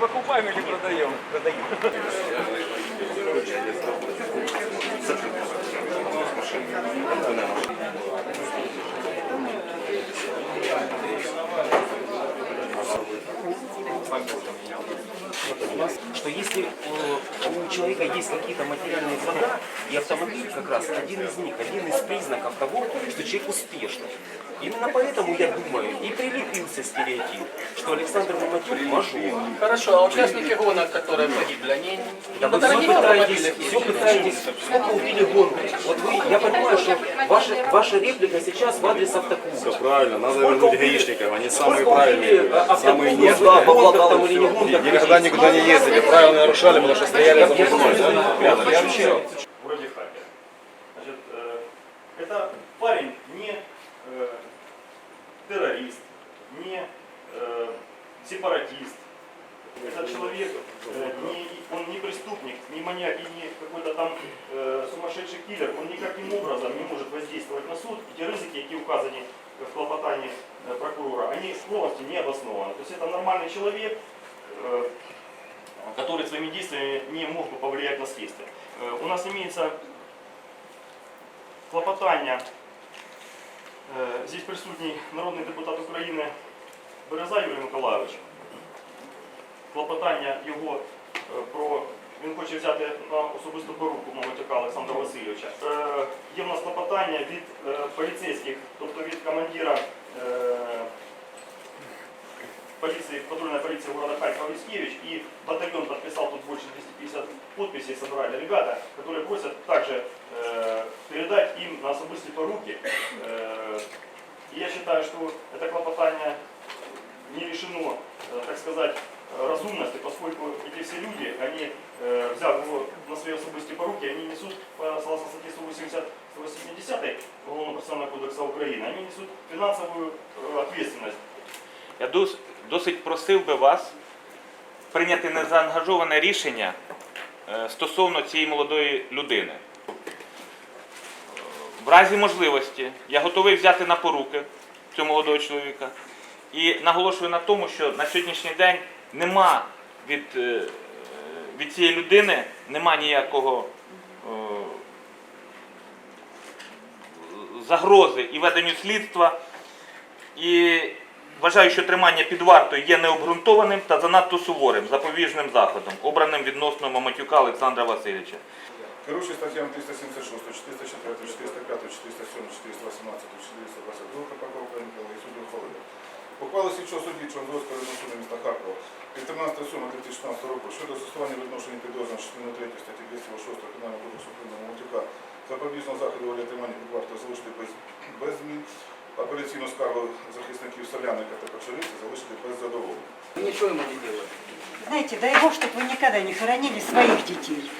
Мы покупаем или продаем? Продаем. Продаю. Что если э, у человека есть какие-то материальные блага, и автомобиль как раз один из них, один из признаков того, что человек успешный. Именно поэтому я думаю, и прилепился стереотип, что Александр Маматюк мажор. Хорошо, а участники гонок, которые погибли, они Да вы все пытаетесь, все пытаетесь, сколько убили гонку. Вот вы, я понимаю, что ваша, ваша реплика сейчас в адрес автоклуба. Все правильно, надо Сколько вернуть гаишников, они самые правильные, самые нежные. да, по гонкам там или не Никогда никуда не ездили, правила нарушали, потому что стояли за мной, да? Прятались. Я вообще- вроде хакер. Значит, э, это парень не э, террорист, не э, сепаратист. Этот человек, э, не, он не преступник, не маньяк и не какой-то там э, сумасшедший киллер. Он никаким образом не может воздействовать на суд. І ті ризики, які вказані в клопотанні э, прокурора, они полностью не обоснованы. То есть это нормальный человек, э, который своими действиями не мог бы повлиять на следствие. Э, У нас имеется клопотання. Е, Здесь присутній народний депутат України Береза Юрій Миколайович. Клопотання його е, про він хоче взяти на особисту поруку Мамотюка Олександра Васильовича. Е, Є в нас клопотання від е, поліцейських, тобто від командира е, полиции, патрульной полиции города Харькова Вискевич, и батальон подписал тут больше 250 подписей, собрали ребята, которые просят также э, передать им на особисті поруки. Э, я считаю, что это клопотание не лишено, э, так сказать, разумности, поскольку эти все люди, они, э, взяв его на свои особисті поруки, они несут, по согласно статье 180 180 Уголовного процессуального кодекса Украины, они несут финансовую э, ответственность Я дос- досить просив би вас прийняти незаангажоване рішення е, стосовно цієї молодої людини. В разі можливості я готовий взяти на поруки цього молодого чоловіка і наголошую на тому, що на сьогоднішній день нема від, е, від цієї людини нема ніякого е, загрози і веденню слідства. І вважаю, що тримання під вартою є необґрунтованим та занадто суворим запобіжним заходом, обраним відносно Маматюка Олександра Васильовича. Керуючи статтями 376, 404, 405, 407, 418, 422 КПК України і суду ухвалили. Ухвали слідчого судді Чонзовського районного суду міста Харкова від 13.07.2016 року щодо застосування відношення підозрюваного частини 3 статті 206 Кримінального кодексу України Мамутюка запобіжного заходу вигляд тримання під вартою залишити без змін, апеляційну скаргу захисників Соляника та Печериці залишити без задоволення. Ничего ему не делали. Знаете, дай Бог, чтобы вы никогда не хоронили своих детей.